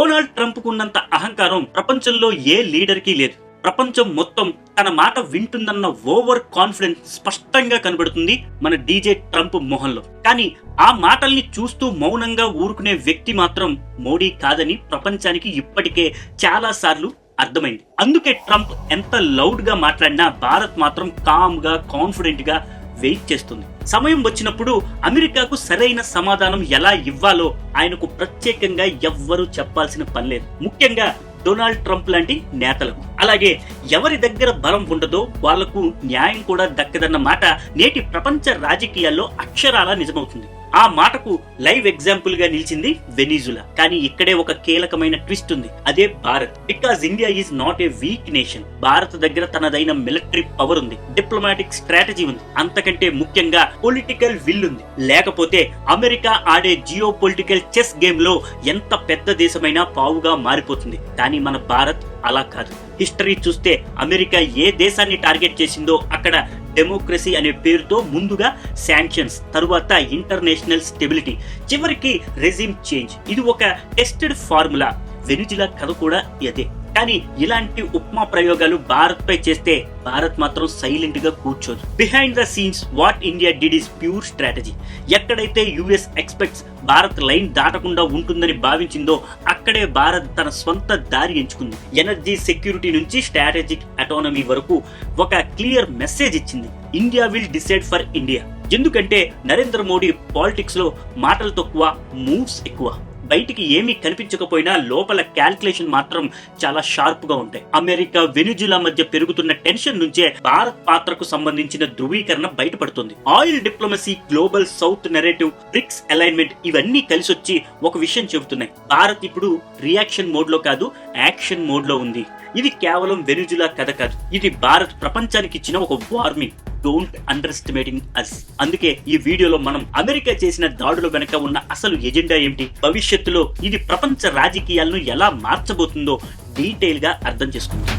Donald Trump కున్నంత అహంకారం ప్రపంచంలో ఏ లీడర్కి లేదు. ప్రపంచం మొత్తం తన మాట వింటుందన్న ఓవర్ కాన్ఫిడెన్స్ స్పష్టంగా కనబడుతుంది మన డీజే ట్రంప్ మొహంలో. కానీ ఆ మాటల్ని చూస్తూ మౌనంగా ఊరుకునే వ్యక్తి మాత్రం మోడీ కాదని ప్రపంచానికి ఇప్పటికే చాలా సార్లు అర్థమైంది. అందుకే ట్రంప్ ఎంత లౌడ్గా మాట్లాడినా భారత్ మాత్రం కామ్గా కాన్ఫిడెంట్గా వెయిట్ చేస్తుంది. సమయం వచ్చినప్పుడు అమెరికాకు సరైన సమాధానం ఎలా ఇవ్వాలో ఆయనకు ప్రత్యేకంగా ఎవ్వరూ చెప్పాల్సిన పని లేదు. ముఖ్యంగా డొనాల్డ్ ట్రంప్ లాంటి నేతలకు. అలాగే ఎవరి దగ్గర బలం ఉండదో వాళ్ళకు న్యాయం కూడా దక్కదన్న మాట నేటి ప్రపంచ రాజకీయాల్లో అక్షరాలా నిజమవుతుంది. ఆ మాటకు లైవ్ ఎగ్జాంపుల్గా నిలిచింది వెనిజులా. కానీ ఇక్కడే ఒక కీలకమైన ట్విస్ట్ ఉంది. అదే Bharat. Because India is not a weak nation. Bharat దగ్గర తనదైన మిలిటరీ పవర్ ఉంది. డిప్లొమాటిక్ స్ట్రాటజీ ఉంది. అంతకంటే ముఖ్యంగా పొలిటికల్ విల్ ఉంది. లేకపోతే అమెరికా ఆడే జియో పొలిటికల్ చెస్ గేమ్లో ఎంత పెద్ద దేశమైనా పావుగా మారిపోతుంది. కానీ మన భారత్ అలా కాదు. హిస్టరీ చూస్తే అమెరికా ఏ దేశాన్ని టార్గెట్ చేసిందో అక్కడ డెమోక్రసీ అనే పేరుతో ముందుగా శాంక్షన్స్ తరువాత ఇంటర్నేషనల్ స్టెబిలిటీ చివరికి రెజిమ్ చేంజ్. ఇది ఒక టెస్టెడ్ ఫార్ములా. వెనుజిలా కథ కూడా అదే కానీ ఇలాంటి ఉప్మా ప్రయోగాలు భారత్ పై చేస్తే భారత్ మాత్రం సైలెంట్గా కూర్చోదు. Behind the scenes what India did is pure strategy ఎక్కడైతే యుఎస్ ఎక్స్పెక్ట్స్ భారత్ లైన్ దాటకుండా ఉంటుందని భావించిందో అక్కడే భారత్ తన సొంత దారి ఎంచుకుంది. ఎనర్జీ సెక్యూరిటీ నుంచి స్ట్రాటజిక్ అటానమీ వరకు ఒక క్లియర్ మెసేజ్ ఇచ్చింది. India will decide for India ఎందుకంటే నరేంద్ర మోడీ పాలిటిక్స్లో మాటలు తక్కువ మూవ్స్ ఎక్కువ. బయటికి ఏమీ కనిపించకపోయినా లోపల క్యాల్కులేషన్ మాత్రం చాలా షార్ప్గా ఉంటాయి. అమెరికా వెనుజులా మధ్య పెరుగుతున్న టెన్షన్ నుంచే భారత్ పాత్రకు సంబంధించిన ధృవీకరణ బయటపడుతుంది. Oil diplomacy global south narrative BRICS alignment ఇవన్నీ కలిసొచ్చి ఒక విషయం చెబుతున్నాయి. భారత్ ఇప్పుడు రియాక్షన్ మోడ్లో కాదు యాక్షన్ మోడ్లో ఉంది. ఇది కేవలం వెనుజులా కథ కాదు. ఇది భారత్ ప్రపంచానికి ఇచ్చిన ఒక warning. Don't underestimating us అందుకే ఈ వీడియోలో మనం అమెరికా చేసిన దాడుల వెనక ఉన్న అసలు ఎజెండా ఏమిటి? భవిష్యత్తులో ఇది ప్రపంచ రాజకీయాలను ఎలా మార్చబోతుందో డీటెయిల్గా అర్థం చేసుకుందాం.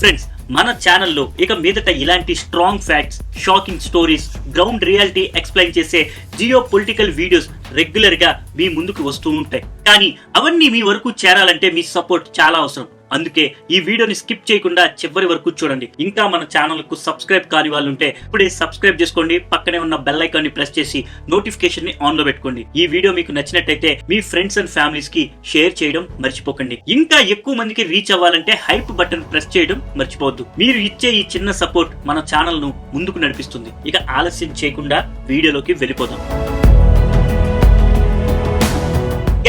ఫ్రెండ్స్ మన ఛానల్లో ఇక మీదట ఇలాంటి strong facts shocking stories ground reality explain చేసే జియో పొలిటికల్ వీడియోస్ రెగ్యులర్గా మీ ముందుకు వస్తూ ఉంటాయి. కానీ అవన్నీ మీ వరకు చేరాలంటే మీ సపోర్ట్ చాలా అవసరం. అందుకే ఈ వీడియోని స్కిప్ చేయకుండా చివరి వరకు చూడండి. ఇంకా మన ఛానల్కు సబ్స్క్రైబ్ కాని వాళ్ళు ఉంటే ఇప్పుడే సబ్స్క్రైబ్ చేసుకోండి. పక్కనే ఉన్న బెల్ ఐకాన్ని ప్రెస్ చేసి నోటిఫికేషన్ని ఆన్లో పెట్టుకోండి. ఈ వీడియో మీకు నచ్చినట్టయితే మీ ఫ్రెండ్స్ అండ్ ఫ్యామిలీస్కి షేర్ చేయడం మర్చిపోకండి. ఇంకా ఎక్కువ మందికి రీచ్ అవ్వాలంటే హైప్ బటన్ ప్రెస్ చేయడం మర్చిపోవద్దు. మీరు ఇచ్చే ఈ చిన్న సపోర్ట్ మన ఛానల్ను ముందుకు నడిపిస్తుంది. ఇక ఆలస్యం చేయకుండా వీడియోలోకి వెళ్ళిపోదాం.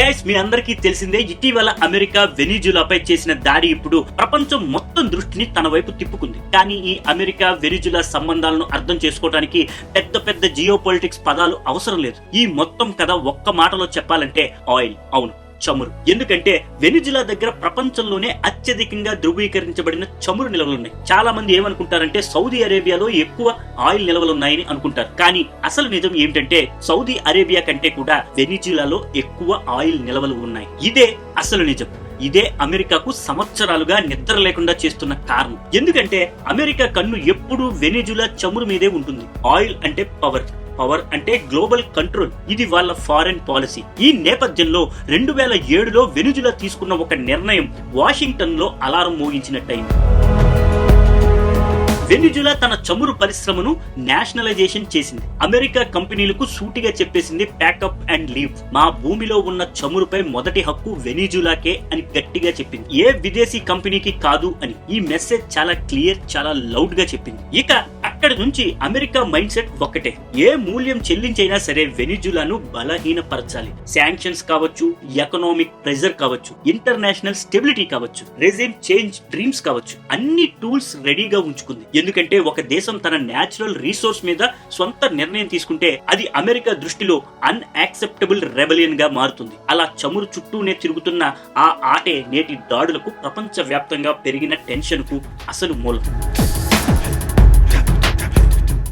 గైస్ మీ అందరికీ తెలిసిందే ఇటీవల అమెరికా వెనిజులాపై చేసిన దాడి ఇప్పుడు ప్రపంచం మొత్తం దృష్టిని తన వైపు తిప్పుకుంది. కానీ ఈ అమెరికా వెనిజులా సంబంధాలను అర్థం చేసుకోవడానికి పెద్ద పెద్ద జియో పదాలు అవసరం లేదు. ఈ మొత్తం కథ ఒక్క మాటలో చెప్పాలంటే ఆయిల్. అవును. చమురు. ఎందుకంటే వెనిజులా దగ్గర ప్రపంచంలోనే అత్యధికంగా ధృవీకరించబడిన చమురు నిల్వలున్నాయి. చాలా మంది ఏమనుకుంటారంటే సౌదీ అరేబియాలో ఎక్కువ ఆయిల్ నిల్వలున్నాయని అనుకుంటారు. కానీ అసలు నిజం ఏమిటంటే సౌదీ అరేబియా కంటే కూడా వెనిజులాలో ఎక్కువ ఆయిల్ నిల్వలు ఉన్నాయి. ఇదే అసలు నిజం. ఇదే అమెరికాకు సంవత్సరాలుగా నిద్ర లేకుండా చేస్తున్న కారణం. ఎందుకంటే అమెరికా కన్ను ఎప్పుడూ వెనిజులా చమురు మీదే ఉంటుంది. ఆయిల్ అంటే పవర్. పవర్ అంటే గ్లోబల్ కంట్రోల్ ఇది వాళ్ళ ఫారెన్ పాలసీ ఈ నేపథ్యంలో రెండు వేల ఏడులో వెనుజులా తీసుకున్న ఒక నిర్ణయం వాషింగ్టన్లో అలారం మోగించినట్టయింది. వెనిజులా తన చమురు పరిశ్రమను నేషనలైజేషన్ చేసింది. అమెరికా కంపెనీలకు సూటిగా చెప్పేసింది ప్యాకప్ అండ్ లీవ్. మా భూమిలో ఉన్న చమురుపై మొదటి హక్కు వెనిజులాకే అని గట్టిగా చెప్పింది. ఏ విదేశీ కంపెనీకి కాదు అని ఈ మెసేజ్ చాలా క్లియర్ చాలా లౌడ్గా చెప్పింది. ఇక అక్కడి నుంచి అమెరికా మైండ్ సెట్ ఒక్కటే. ఏ మూల్యం చెల్లించైనా సరే వెనిజులాను బలహీనపరచాలి. శాంక్షన్స్ కావచ్చు ఎకనామిక్ ప్రెజర్ కావచ్చు ఇంటర్నేషనల్ స్టెబిలిటీ కావచ్చు రెజిమ్ చేంజ్ డ్రీమ్స్ కావచ్చు అన్ని టూల్స్ రెడీగా ఉంచుకుంది. ఎందుకంటే ఒక దేశం తన నేచురల్ రీసోర్స్ మీద సొంత నిర్ణయం తీసుకుంటే అది అమెరికా దృష్టిలో అన్యాక్సెప్టబుల్ రెబలియన్గా మారుతుంది. అలా చమురు చుట్టూనే తిరుగుతున్న ఆ ఆటే నేటి దాడులకు ప్రపంచ వ్యాప్తంగా పెరిగిన టెన్షన్కు అసలు మూలం.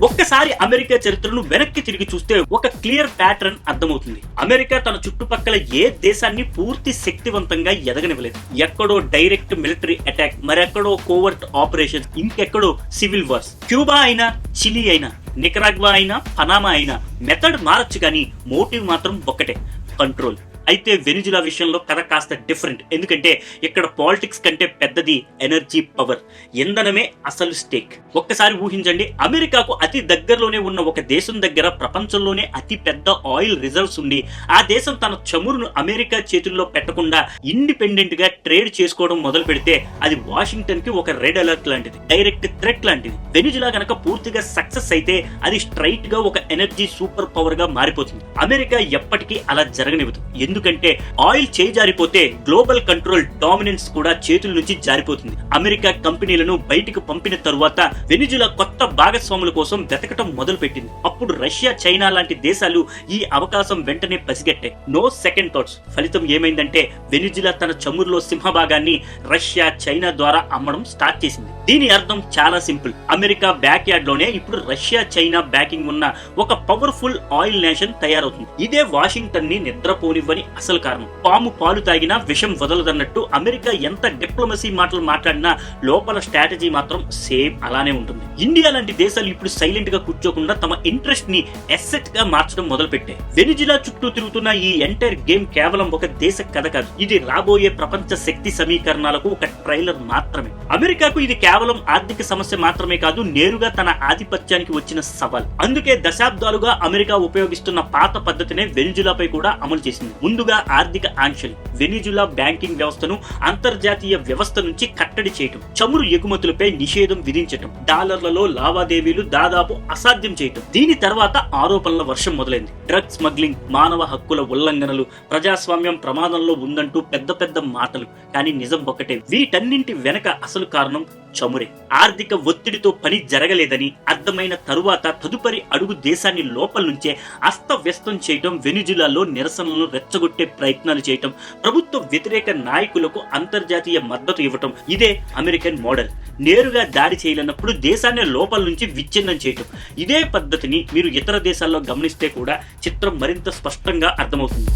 ఒక్కసారి అమెరికా చరిత్రను వెనక్కి తిరిగి చూస్తే ఒక క్లియర్ ప్యాటర్న్ అర్థమవుతుంది. అమెరికా తన చుట్టుపక్కల ఏ దేశాన్ని పూర్తి శక్తివంతంగా ఎదగనివ్వలేదు. ఎక్కడో డైరెక్ట్ మిలిటరీ అటాక్ మరెక్కడో కోవర్ట్ ఆపరేషన్ ఇంకెక్కడో సివిల్ వార్స్. క్యూబా అయినా చిలీ అయినా నికరాగ్వా అయినా పనామా అయినా మెథడ్ మారచ్చు కానీ మోటివ్ మాత్రం ఒక్కటే కంట్రోల్. అయితే వెనిజులా విషయంలో కథ కాస్త డిఫరెంట్ ఎందుకంటే ఇక్కడ పాలిటిక్స్ కంటే పెద్దది ఎనర్జీ పవర్ ఇంధనమే అసలు స్టేక్ ఒక్కసారి ఊహించండి అమెరికాకు అతి దగ్గరలోనే ఉన్న ఒక దేశం దగ్గర ప్రపంచంలోనే అతి పెద్ద ఆయిల్ రిజర్వ్స్ ఉండి ఆ దేశం తన చమురును అమెరికా చేతుల్లో పెట్టకుండా ఇండిపెండెంట్గా ట్రేడ్ చేసుకోవడం మొదలు పెడితే అది వాషింగ్టన్కి ఒక రెడ్ అలర్ట్ లాంటిది డైరెక్ట్ థ్రెట్ లాంటిది. వెనిజులా గనక పూర్తిగా సక్సెస్ అయితే అది స్ట్రైట్గా ఒక ఎనర్జీ సూపర్ పవర్గా మారిపోతుంది. అమెరికా ఎప్పటికీ అలా జరగనివ్వదు. ఎందుకంటే ఆయిల్ చేజారిపోతే గ్లోబల్ కంట్రోల్ డామినెన్స్ కూడా చేతుల నుంచి జారిపోతుంది. అమెరికా కంపెనీలను బయటకు పంపిన తరువాత వెనిజులా కొత్త భాగస్వాముల కోసం వెతకటం మొదలు పెట్టింది అప్పుడు రష్యా చైనా లాంటి దేశాలు ఈ అవకాశం వెంటనే పసిగట్టాయి నో సెకండ్ థాట్స్. ఫలితం ఏమైందంటే వెనిజులా తన చమురులో సింహభాగాన్ని రష్యా చైనా ద్వారా అమ్మడం స్టార్ట్ చేసింది. దీని అర్థం చాలా సింపుల్. అమెరికా బ్యాక్ యార్డ్లోనే ఇప్పుడు రష్యా చైనా బ్యాకింగ్ ఉన్న ఒక పవర్ఫుల్ ఆయిల్ నేషన్ తయారవుతుంది. ఇదే వాషింగ్టన్ని నిద్రపోనివ్వని అసలు కారణం. పాము పాలు తాగినా విషం వదలదన్నట్టు అమెరికా ఎంత డిప్లొమసీ మాటలు మాట్లాడినా లోపల స్ట్రాటజీ మాత్రం సేమ్ అలానే ఉంటుంది. ఇండియా లాంటి దేశాలు ఇప్పుడు సైలెంట్గా కూర్చోకుండా తమ ఇంట్రెస్ట్ని ఎస్సెట్గా మార్చడం మొదలుపెట్టాయి. వెనిజులా చుట్టూ తిరుగుతున్న ఈ ఎంటైర్ గేమ్ కేవలం ఒక దేశ కథ కాదు ఇది రాబోయే ప్రపంచ శక్తి సమీకరణాలకు ఒక ట్రైలర్ మాత్రమే. అమెరికాకు ఇది కేవలం ఆర్థిక సమస్య మాత్రమే కాదు నేరుగా తన ఆధిపత్యానికి వచ్చిన సవాల్. అందుకే దశాబ్దాలుగా అమెరికా ఉపయోగిస్తున్న పాత పద్ధతినే వెనిజులాపై కూడా అమలు చేసింది. ముందుగా ఆర్థిక ఆంక్షలు వెనిజులా బ్యాంకింగ్ వ్యవస్థను అంతర్జాతీయ వ్యవస్థ నుంచి కట్టడి చేయటం చమురు ఎగుమతులపై నిషేధం విధించటం డాలర్లలో లావాదేవీలు దాదాపు అసాధ్యం చేయటం. దీని తర్వాత ఆరోపణల వర్షం మొదలైంది. డ్రగ్ స్మగ్లింగ్ మానవ హక్కుల ఉల్లంఘనలు ప్రజాస్వామ్యం ప్రమాదంలో ఉందంటూ పెద్ద పెద్ద మాటలు. కానీ నిజం ఒకటే వీటన్నింటి వెనక అసలు కారణం చమురే. ఆర్థిక ఒత్తిడితో పని జరగలేదని అర్థమైన తరువాత తదుపరి అడుగు దేశాన్ని లోపల నుంచే అస్తవ్యస్తం చేయటం వెనుజులాలో నిరసనలను రెచ్చగొట్టే ప్రయత్నాలు చేయటం ప్రభుత్వ వ్యతిరేక నాయకులకు అంతర్జాతీయ మద్దతు ఇవ్వటం ఇదే అమెరికన్ మోడల్. నేరుగా దాడి చేయలేనప్పుడు దేశాన్ని లోపల నుంచి విచ్ఛిన్నం చేయటం. ఇదే పద్ధతిని మీరు ఇతర దేశాల్లో గమనిస్తే కూడా చిత్రం మరింత స్పష్టంగా అర్థమవుతుంది.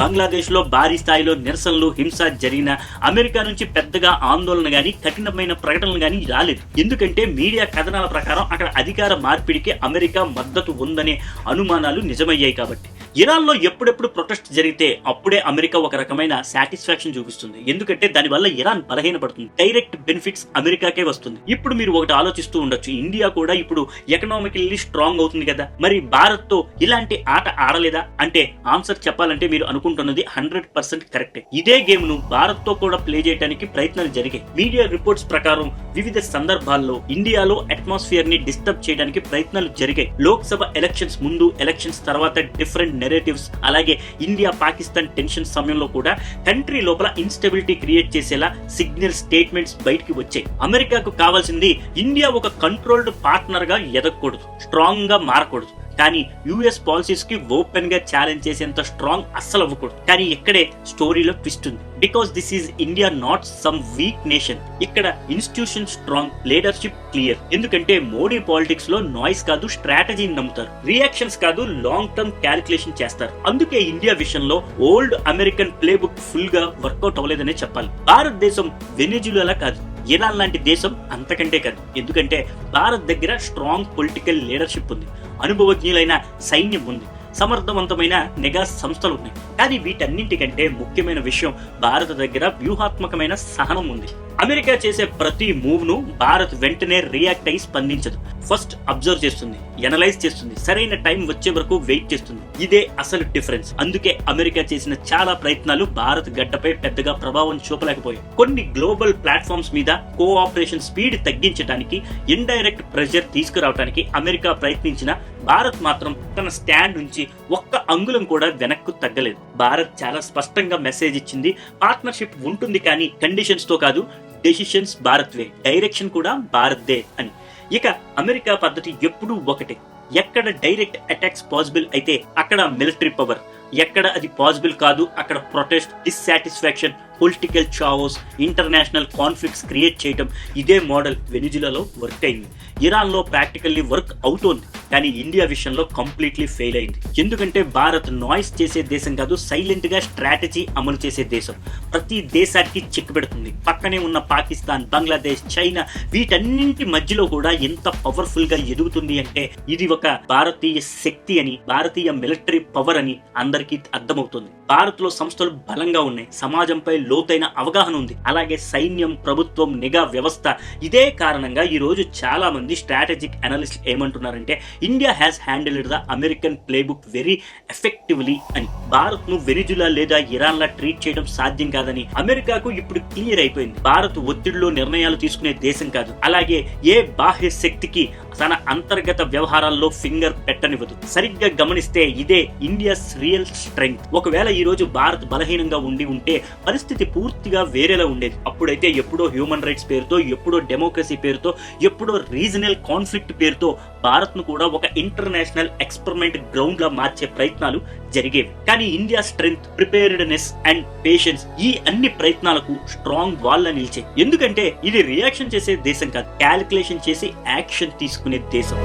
బంగ్లాదేశ్లో భారీ స్థాయిలో నిరసనలు హింస జరిగిన అమెరికా నుంచి పెద్దగా ఆందోళన గాని కఠినమైన ప్రకటనలు గాని రాలేదు. ఎందుకంటే మీడియా కథనాల ప్రకారం అక్కడ అధికార మార్పిడికి అమెరికా మద్దతు ఉందనే అనుమానాలు నిజమయ్యాయి కాబట్టి. ఇరాన్లో ఎప్పుడెప్పుడు ప్రొటెస్ట్ జరిగితే అప్పుడే అమెరికా ఒక రకమైన సాటిస్ఫాక్షన్ చూపిస్తుంది. ఎందుకంటే దానివల్ల ఇరాన్ బలహీనపడుతుంది. డైరెక్ట్ బెనిఫిట్స్ అమెరికాకే వస్తుంది. ఇప్పుడు మీరు ఒకటి ఆలోచిస్తూ ఉండొచ్చు. ఇండియా కూడా ఇప్పుడు ఎకనామికల్లీ స్ట్రాంగ్ అవుతుంది కదా. మరి భారత్తో ఇలాంటి ఆట ఆడలేదా? అంటే ఆన్సర్ చెప్పాలంటే మీరు అనుకుంటున్నది హండ్రెడ్ పర్సెంట్ కరెక్టే. ఇదే గేమ్ను భారత్తో కూడా ప్లే చేయడానికి ప్రయత్నాలు జరిగాయి. మీడియా రిపోర్ట్స్ ప్రకారం వివిధ సందర్భాల్లో ఇండియాలో అట్మాస్ఫియర్ని డిస్టర్బ్ చేయడానికి ప్రయత్నాలు జరిగాయి. లోక్సభ ఎలక్షన్స్ ముందు ఎలక్షన్స్ తర్వాత డిఫరెంట్ నెరేటివ్స్ అలాగే ఇండియా పాకిస్తాన్ టెన్షన్ సమయంలో కూడా కంట్రీ లోపల ఇన్స్టెబిలిటీ క్రియేట్ చేసేలా సిగ్నల్ స్టేట్మెంట్స్ బయటికి వచ్చాయి. అమెరికాకు కావాల్సింది ఇండియా ఒక కంట్రోల్డ్ పార్ట్నర్గా ఎదగకూడదు స్ట్రాంగ్గా మారకూడదు. కానీ యుఎస్ పాలసీస్కి ఓపెన్గా ఛాలెంజ్ చేసేంత స్ట్రాంగ్ అస్సలు అవ్వకూడదు. కానీ ఇక్కడే స్టోరీలో ట్విస్ట్ ఉంది. Because this is India not some weak nation ఇక్కడ ఇన్స్టిట్యూషన్ స్ట్రాంగ్ లీడర్షిప్ క్లియర్ ఎందుకంటే మోడీ పాలిటిక్స్లో నాయిస్ కాదు స్ట్రాటజీని నమ్ముతారు. రియాక్షన్స్ కాదు లాంగ్ టర్మ్ క్యాలిక్యులేషన్ చేస్తారు. అందుకే ఇండియా విషయంలో ఓల్డ్ అమెరికన్ ప్లే బుక్ ఫుల్గా వర్కౌట్ అవ్వలేదనే చెప్పాలి. భారతదేశం వెనిజులా కాదు ఇరాన్ లాంటి దేశం అంతకంటే కాదు. ఎందుకంటే భారత్ దగ్గర స్ట్రాంగ్ పొలిటికల్ లీడర్షిప్ ఉంది. అనుభవజ్ఞులైన సైన్యం ఉంది. సమర్థవంతమైన నిఘా సంస్థలు ఉన్నాయి కానీ వీటన్నింటికంటే ముఖ్యమైన విషయం భారత్ దగ్గర వ్యూహాత్మకమైన సహనం ఉంది. అమెరికా చేసే ప్రతి మూవ్ను భారత్ వెంటనే రియాక్ట్ అయి స్పందించదు. ఫస్ట్ అబ్జర్వ్ చేస్తుంది ఎనలైజ్ చేస్తుంది సరైన టైం వచ్చే వరకు వెయిట్ చేస్తుంది. ఇదే అసలు డిఫరెన్స్. అందుకే అమెరికా చేసిన చాలా ప్రయత్నాలు భారత్ గడ్డపై పెద్దగా ప్రభావం చూపలేకపోయాయి. కొన్ని గ్లోబల్ ప్లాట్ఫామ్స్ మీద కోఆపరేషన్ స్పీడ్ తగ్గించడానికి ఇండైరెక్ట్ ప్రెషర్ తీసుకురావడానికి అమెరికా ప్రయత్నించిన భారత్ మాత్రం తన స్టాండ్ నుంచి ఒక్క అంగుళం కూడా వెనక్కు తగ్గలేదు. భారత్ చాలా స్పష్టంగా మెసేజ్ ఇచ్చింది పార్ట్నర్షిప్ ఉంటుంది కానీ కండిషన్స్తో కాదు డెసిషన్స్ భారత్ వే డైరెక్షన్ కూడా భారత్దే అని. ఇక అమెరికా పద్ధతి ఎప్పుడూ ఒకటే ఎక్కడ డైరెక్ట్ అటాక్స్ పాసిబుల్ అయితే అక్కడ మిలిటరీ పవర్ ఎక్కడ అది పాసిబుల్ కాదు అక్కడ protest dissatisfaction political chaos international conflicts create చేయడం ఇదే మోడల్ వెనిజులాలో వర్క్ అయింది. ఇరాన్లో ప్రాక్టికల్లీ వర్క్ అవుతోంది. కానీ ఇండియా విషయంలో కంప్లీట్లీ ఫెయిల్ అయింది. ఎందుకంటే భారత్ నాయిస్ చేసే దేశం కాదు సైలెంట్గా స్ట్రాటజీ అమలు చేసే దేశం. ప్రతి దేశానికి చెక్ పెడుతుంది. పక్కనే ఉన్న పాకిస్తాన్ బంగ్లాదేశ్ చైనా వీటన్నింటి మధ్యలో కూడా ఎంత పవర్ఫుల్గా ఎదుగుతుంది అంటే ఇది ఒక భారతీయ శక్తి అని భారతీయ మిలిటరీ పవర్ అని అందరికీ అర్థమవుతుంది. భారత్లో సంస్థలు బలంగా ఉన్నాయి. సమాజంపై లోతైన అవగాహన ఉంది. అలాగే సైన్యం ప్రభుత్వం నిఘా వ్యవస్థ ఇదే కారణంగా ఈ రోజు చాలా మంది స్ట్రాటజిక్ అనలిస్ట్ ఏమంటున్నారంటే India has handled the American playbook very effectively అని. భారత్ను వెనిజులా లేదా ఇరాన్ లా ట్రీట్ చేయడం సాధ్యం కాదని. అమెరికాకు ఇప్పుడు క్లియర్ అయిపోయింది. భారత్ ఒత్తిడిలో నిర్ణయాలు తీసుకునే దేశం కాదు. అలాగే ఏ బాహ్య శక్తికి తన అంతర్గత వ్యవహారాల్లో ఫింగర్ పెట్టనివ్వదు. సరిగ్గా గమనిస్తే ఇదే ఇండియాస్ రియల్ స్ట్రెంగ్త్. ఒకవేళ ఈ రోజు భారత్ బలహీనంగా ఉండి ఉంటే పరిస్థితి పూర్తిగా వేరేలా ఉండేది. అప్పుడైతే ఎప్పుడో హ్యూమన్ రైట్స్ పేరుతో ఎప్పుడో డెమోక్రసీ పేరుతో ఎప్పుడో రీజనల్ కాన్ఫ్లిక్ట్ పేరుతో భారత్ను కూడా ఒక ఇంటర్నేషనల్ ఎక్స్పెరిమెంట్ గ్రౌండ్ లా మార్చే ప్రయత్నాలు జరిగేవి. కానీ India strength preparedness and patience ఈ అన్ని ప్రయత్నాలకు స్ట్రాంగ్ వాల్ నిలిచాయి. ఎందుకంటే ఇది రియాక్షన్ చేసే దేశం కాదు క్యాలిక్యులేషన్ చేసి యాక్షన్ తీసుకునే దేశం.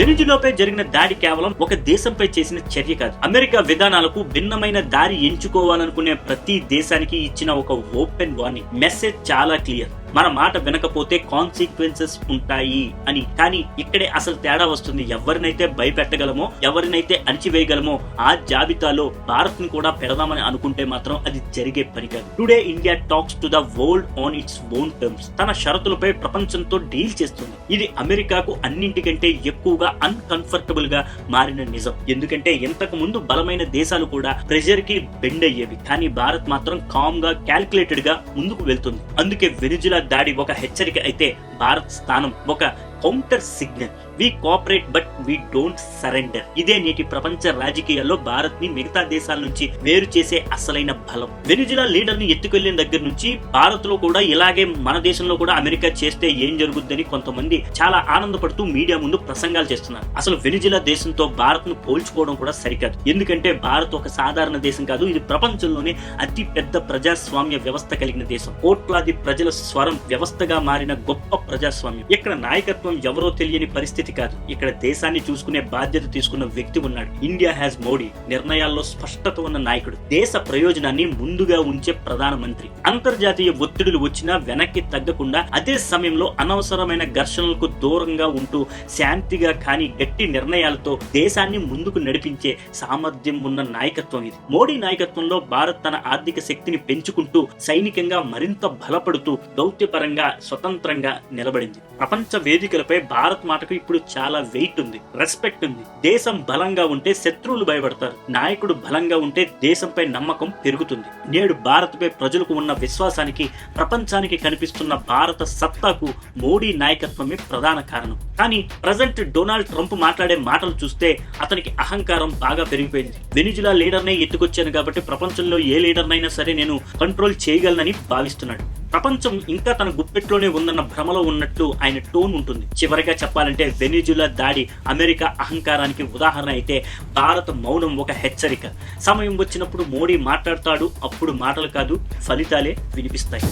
వెనిజులాపై జరిగిన దాడి కేవలం ఒక దేశంపై చేసిన చర్య కాదు. అమెరికా విధానాలకు భిన్నమైన దారి ఎంచుకోవాలనుకునే ప్రతి దేశానికి ఇచ్చిన ఒక ఓపెన్ వార్నింగ్. మెసేజ్ చాలా క్లియర్. మన మాట వినకపోతే కాన్సిక్వెన్సెస్ ఉంటాయి అని. కానీ ఇక్కడే అసలు తేడా వస్తుంది. ఎవరినైతే భయపెట్టగలమో ఎవరినైతే అణిచివేయగలమో ఆ జాబితాలో భారత్ని కూడా పెడదామని అనుకుంటే మాత్రం అది జరిగే పని కాదు. Today India talks to the world on its own terms తన షరతులపై ప్రపంచంతో డీల్ చేస్తుంది. ఇది అమెరికాకు అన్నింటికంటే ఎక్కువగా అన్కంఫర్టబుల్గా మారిన నిజం. ఎందుకంటే ఇంతకు ముందు బలమైన దేశాలు కూడా ప్రెషర్కి బెండ్ అయ్యేవి కానీ భారత్ మాత్రం కామ్గా క్యాల్కులేటెడ్గా ముందుకు వెళ్తుంది. అందుకే వెనిజులా దాడి ఒక హెచ్చరిక అయితే భారత్ స్థానం ఒక counter signal we cooperate but we don't surrender ఇదే నేటి ప్రపంచ రాజకీయాల్లో భారత్ని మిగతా దేశాల నుంచి వేరు చేసే అసలైన బలం. వెనిజులా లీడర్ని ఎత్తుకెళ్ళిన దగ్గర నుంచి భారత్లో కూడా ఇలాగే మన దేశంలో కూడా అమెరికా చేస్తే ఏం జరుగుద్దని కొంతమంది చాలా ఆనందపడుతూ మీడియా ముందు ప్రసంగాలు చేస్తున్నారు. అసలు వెనిజులా దేశంతో భారత్ను పోల్చుకోవడం కూడా సరికాదు. ఎందుకంటే భారత్ ఒక సాధారణ దేశం కాదు ఇది ప్రపంచంలోనే అతి పెద్ద ప్రజాస్వామ్య వ్యవస్థ కలిగిన దేశం. కోట్లాది ప్రజల స్వరం వ్యవస్థగా మారిన గొప్ప ప్రజాస్వామ్యం. ఇక్కడ నాయకత్వం ఎవరో తెలియని పరిస్థితి కాదు. ఇక్కడ దేశాన్ని చూసుకునే బాధ్యత తీసుకున్న వ్యక్తి ఉన్నాడు. ఇండియా హ్యాస్ మోడీ నిర్ణయాల్లో స్పష్టత ఉన్న నాయకుడు. దేశ ప్రయోజనాన్ని ముందుగా ఉంచే ప్రధానమంత్రి. అంతర్జాతీయ ఒత్తిడులు వచ్చినా వెనక్కి తగ్గకుండా అదే సమయంలో అనవసరమైన ఘర్షణలకు దూరంగా ఉంటూ శాంతిగా కానీ గట్టి నిర్ణయాలతో దేశాన్ని ముందుకు నడిపించే సామర్థ్యం ఉన్న నాయకత్వం ఇది. మోడీ నాయకత్వంలో భారత్ తన ఆర్థిక శక్తిని పెంచుకుంటూ సైనికంగా మరింత బలపడుతూ దౌత్యపరంగా స్వతంత్రంగా నిలబడింది. ప్రపంచ వేదికలపై భారత్ మాటకు ఇప్పుడు చాలా వెయిట్ ఉంది రెస్పెక్ట్ ఉంది. దేశం బలంగా ఉంటే శత్రువులు భయపడతారు. నాయకుడు బలంగా ఉంటే దేశంపై నమ్మకం పెరుగుతుంది. నేడు భారత్పై ప్రజలకు ఉన్న విశ్వాసానికి ప్రపంచానికి కనిపిస్తున్న భారత సత్తాకు మోడీ నాయకత్వమే ప్రధాన కారణం. కానీ ప్రజెంట్ డొనాల్డ్ ట్రంప్ మాట్లాడే మాటలు చూస్తే అతనికి అహంకారం బాగా పెరిగిపోయింది. వెనిజులా లీడర్నే ఎత్తుకొచ్చాను కాబట్టి ప్రపంచంలో ఏ లీడర్నైనా సరే నేను కంట్రోల్ చేయగలనని భావిస్తున్నాడు. ప్రపంచం ఇంకా తన గుప్పెట్లోనే ఉందన్న భ్రమలో ఉన్నట్లు ఆయన టోన్ ఉంటుంది. చివరిగా చెప్పాలంటే వెనిజులా దాడి అమెరికా అహంకారానికి ఉదాహరణ అయితే భారత మౌనం ఒక హెచ్చరిక. సమయం వచ్చినప్పుడు మోడీ మాట్లాడతాడు అప్పుడు మాటలు కాదు ఫలితాలే వినిపిస్తాయి.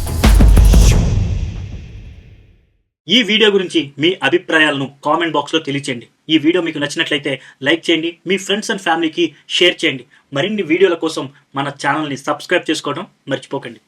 ఈ వీడియో గురించి మీ అభిప్రాయాలను కామెంట్ బాక్స్లో తెలియచేయండి. ఈ వీడియో మీకు నచ్చినట్లయితే లైక్ చేయండి మీ ఫ్రెండ్స్ అండ్ ఫ్యామిలీకి షేర్ చేయండి. మరిన్ని వీడియోల కోసం మన ఛానల్ని సబ్స్క్రైబ్ చేసుకోవడం మర్చిపోకండి.